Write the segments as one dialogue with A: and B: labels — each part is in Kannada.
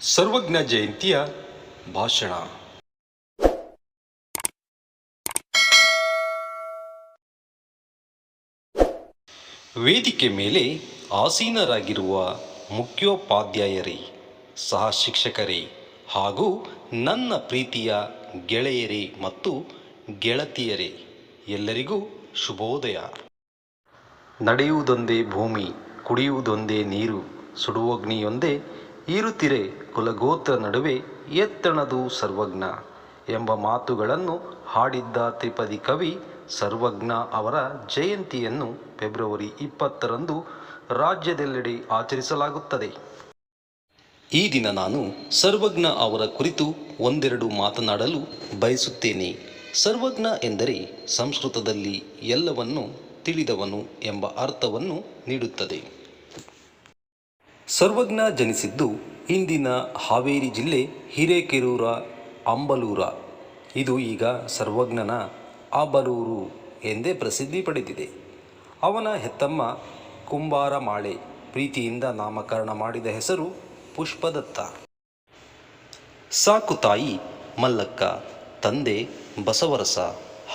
A: ಸರ್ವಜ್ಞ ಜಯಂತಿಯ ಭಾಷಣ. ವೇದಿಕೆ ಮೇಲೆ ಆಸೀನರಾಗಿರುವ ಮುಖ್ಯೋಪಾಧ್ಯಾಯರೇ, ಸಹ ಶಿಕ್ಷಕರೇ ಹಾಗೂ ನನ್ನ ಪ್ರೀತಿಯ ಗೆಳೆಯರೇ ಮತ್ತು ಗೆಳತಿಯರೇ, ಎಲ್ಲರಿಗೂ ಶುಭೋದಯ. ನಡೆಯುವುದೊಂದೇ ಭೂಮಿ, ಕುಡಿಯುವುದೊಂದೇ ನೀರು, ಸುಡುವಗ್ನಿಯೊಂದೇ ಈರುತ್ತಿರೆ ಕುಲಗೋತ್ರ ನಡುವೆ ಎತ್ತಣದು ಸರ್ವಜ್ಞ ಎಂಬ ಮಾತುಗಳನ್ನು ಹಾಡಿದ್ದ ತ್ರಿಪದಿ ಕವಿ ಸರ್ವಜ್ಞ ಅವರ ಜಯಂತಿಯನ್ನು ಫೆಬ್ರವರಿ ಇಪ್ಪತ್ತರಂದು ರಾಜ್ಯದೆಲ್ಲೆಡೆ ಆಚರಿಸಲಾಗುತ್ತದೆ. ಈ ದಿನ ನಾನು ಸರ್ವಜ್ಞ ಅವರ ಕುರಿತು ಒಂದೆರಡು ಮಾತನಾಡಲು ಬಯಸುತ್ತೇನೆ. ಸರ್ವಜ್ಞ ಎಂದರೆ ಸಂಸ್ಕೃತದಲ್ಲಿ ಎಲ್ಲವನ್ನು ತಿಳಿದವನು ಎಂಬ ಅರ್ಥವನ್ನು ನೀಡುತ್ತದೆ. ಸರ್ವಜ್ಞ ಜನಿಸಿದ್ದು ಇಂದಿನ ಹಾವೇರಿ ಜಿಲ್ಲೆ ಹಿರೇಕೆರೂರ, ಅಂಬಲೂರ. ಇದು ಈಗ ಸರ್ವಜ್ಞನ ಅಬಲೂರು ಎಂದೇ ಪ್ರಸಿದ್ಧಿ ಪಡೆದಿದೆ. ಅವನ ಹೆತ್ತಮ್ಮ ಕುಂಬಾರ ಮಾಳೆ ಪ್ರೀತಿಯಿಂದ ನಾಮಕರಣ ಮಾಡಿದ ಹೆಸರು ಪುಷ್ಪದತ್ತ. ಸಾಕು ತಾಯಿ ಮಲ್ಲಕ್ಕ, ತಂದೆ ಬಸವರಸ,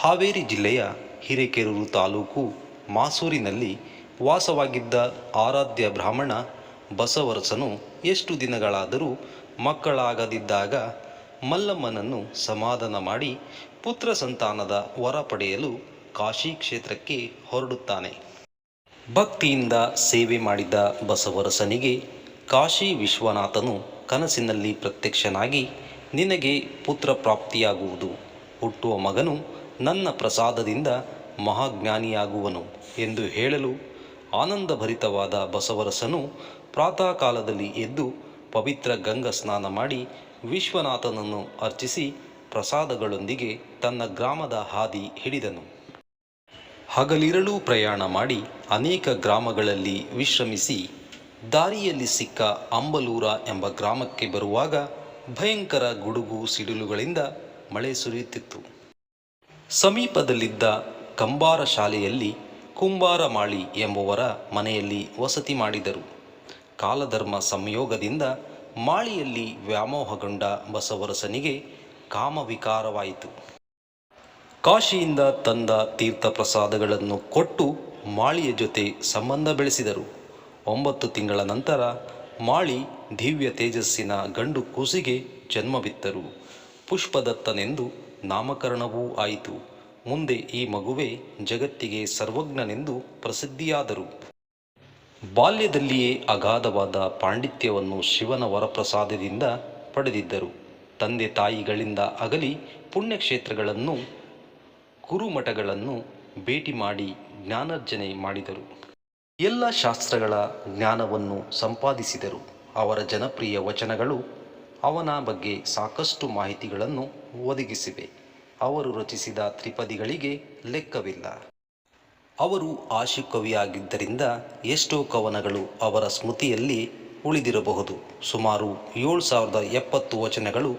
A: ಹಾವೇರಿ ಜಿಲ್ಲೆಯ ಹಿರೇಕೆರೂರು ತಾಲೂಕು ಮಾಸೂರಿನಲ್ಲಿ ವಾಸವಾಗಿದ್ದ ಆರಾಧ್ಯ ಬ್ರಾಹ್ಮಣ ಬಸವರಸನು ಎಷ್ಟು ದಿನಗಳಾದರೂ ಮಕ್ಕಳಾಗದಿದ್ದಾಗ ಮಲ್ಲಮ್ಮನನ್ನು ಸಮಾಧಾನ ಮಾಡಿ ಪುತ್ರ ಸಂತಾನದ ವರ ಪಡೆಯಲು ಕಾಶಿ ಕ್ಷೇತ್ರಕ್ಕೆ ಹೊರಡುತ್ತಾನೆ. ಭಕ್ತಿಯಿಂದ ಸೇವೆ ಮಾಡಿದ ಬಸವರಸನಿಗೆ ಕಾಶಿ ವಿಶ್ವನಾಥನು ಕನಸಿನಲ್ಲಿ ಪ್ರತ್ಯಕ್ಷನಾಗಿ, ನಿನಗೆ ಪುತ್ರ ಪ್ರಾಪ್ತಿಯಾಗುವುದು, ಹುಟ್ಟುವ ಮಗನು ನನ್ನ ಪ್ರಸಾದದಿಂದ ಮಹಾಜ್ಞಾನಿಯಾಗುವನು ಎಂದು ಹೇಳಲು ಆನಂದಭರಿತವಾದ ಬಸವರಸನು ಪ್ರಾತಃ ಕಾಲದಲ್ಲಿ ಎದ್ದು ಪವಿತ್ರ ಗಂಗಾ ಸ್ನಾನ ಮಾಡಿ ವಿಶ್ವನಾಥನನ್ನು ಅರ್ಚಿಸಿ ಪ್ರಸಾದಗಳೊಂದಿಗೆ ತನ್ನ ಗ್ರಾಮದ ಹಾದಿ ಹಿಡಿದನು. ಹಗಲಿರಳು ಪ್ರಯಾಣ ಮಾಡಿ ಅನೇಕ ಗ್ರಾಮಗಳಲ್ಲಿ ವಿಶ್ರಮಿಸಿ ದಾರಿಯಲ್ಲಿ ಸಿಕ್ಕ ಅಂಬಲೂರ ಎಂಬ ಗ್ರಾಮಕ್ಕೆ ಬರುವಾಗ ಭಯಂಕರ ಗುಡುಗು ಸಿಡಿಲುಗಳಿಂದ ಮಳೆ ಸುರಿಯುತ್ತಿತ್ತು. ಸಮೀಪದಲ್ಲಿದ್ದ ಕಂಬಾರ ಶಾಲೆಯಲ್ಲಿ ಕುಂಬಾರಮಾಳಿ ಎಂಬುವರ ಮನೆಯಲ್ಲಿ ವಸತಿ ಮಾಡಿದರು. ಕಾಲಧರ್ಮ ಸಂಯೋಗದಿಂದ ಮಾಳಿಯಲ್ಲಿ ವ್ಯಾಮೋಹಗೊಂಡ ಬಸವರಸನಿಗೆ ಕಾಮವಿಕಾರವಾಯಿತು. ಕಾಶಿಯಿಂದ ತಂದ ತೀರ್ಥ ಪ್ರಸಾದಗಳನ್ನು ಕೊಟ್ಟು ಮಾಳಿಯ ಜೊತೆ ಸಂಬಂಧ ಬೆಳೆಸಿದರು. ಒಂಬತ್ತು ತಿಂಗಳ ನಂತರ ಮಾಳಿ ದಿವ್ಯ ತೇಜಸ್ಸಿನ ಗಂಡು ಕೂಸಿಗೆ ಜನ್ಮವಿತ್ತರು ಪುಷ್ಪದತ್ತನೆಂದು ನಾಮಕರಣವೂ ಆಯಿತು. ಮುಂದೆ ಈ ಮಗುವೆ ಜಗತ್ತಿಗೆ ಸರ್ವಜ್ಞನೆಂದು ಪ್ರಸಿದ್ಧಿಯಾದರು. ಬಾಲ್ಯದಲ್ಲಿಯೇ ಅಗಾಧವಾದ ಪಾಂಡಿತ್ಯವನ್ನು ಶಿವನ ವರಪ್ರಸಾದದಿಂದ ಪಡೆದಿದ್ದರು. ತಂದೆ ತಾಯಿಗಳಿಂದ ಅಗಲಿ ಪುಣ್ಯಕ್ಷೇತ್ರಗಳನ್ನು, ಕುರುಮಠಗಳನ್ನು ಭೇಟಿ ಮಾಡಿ ಜ್ಞಾನಾರ್ಜನೆ ಮಾಡಿದರು. ಎಲ್ಲ ಶಾಸ್ತ್ರಗಳ ಜ್ಞಾನವನ್ನು ಸಂಪಾದಿಸಿದರು. ಅವರ ಜನಪ್ರಿಯ ವಚನಗಳು ಅವನ ಬಗ್ಗೆ ಸಾಕಷ್ಟು ಮಾಹಿತಿಗಳನ್ನು ಒದಗಿಸಿವೆ. ಅವರು ರಚಿಸಿದ ತ್ರಿಪದಿಗಳಿಗೆ ಲೆಕ್ಕವಿಲ್ಲ. ಅವರು ಆಶುಕವಿಯಾಗಿದ್ದರಿಂದ ಎಷ್ಟೋ ಕವನಗಳು ಅವರ ಸ್ಮೃತಿಯಲ್ಲಿ ಉಳಿದಿರಬಹುದು. ಸುಮಾರು ಏಳು ಸಾವಿರದ ಎಪ್ಪತ್ತು ವಚನಗಳು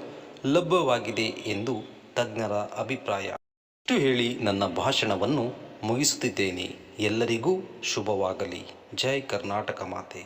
A: ಲಭ್ಯವಾಗಿದೆ ಎಂದು ತಜ್ಞರ ಅಭಿಪ್ರಾಯ. ಇಷ್ಟು ಹೇಳಿ ನನ್ನ ಭಾಷಣವನ್ನು ಮುಗಿಸುತ್ತಿದ್ದೇನೆ. ಎಲ್ಲರಿಗೂ ಶುಭವಾಗಲಿ. ಜೈ ಕರ್ನಾಟಕ ಮಾತೆ.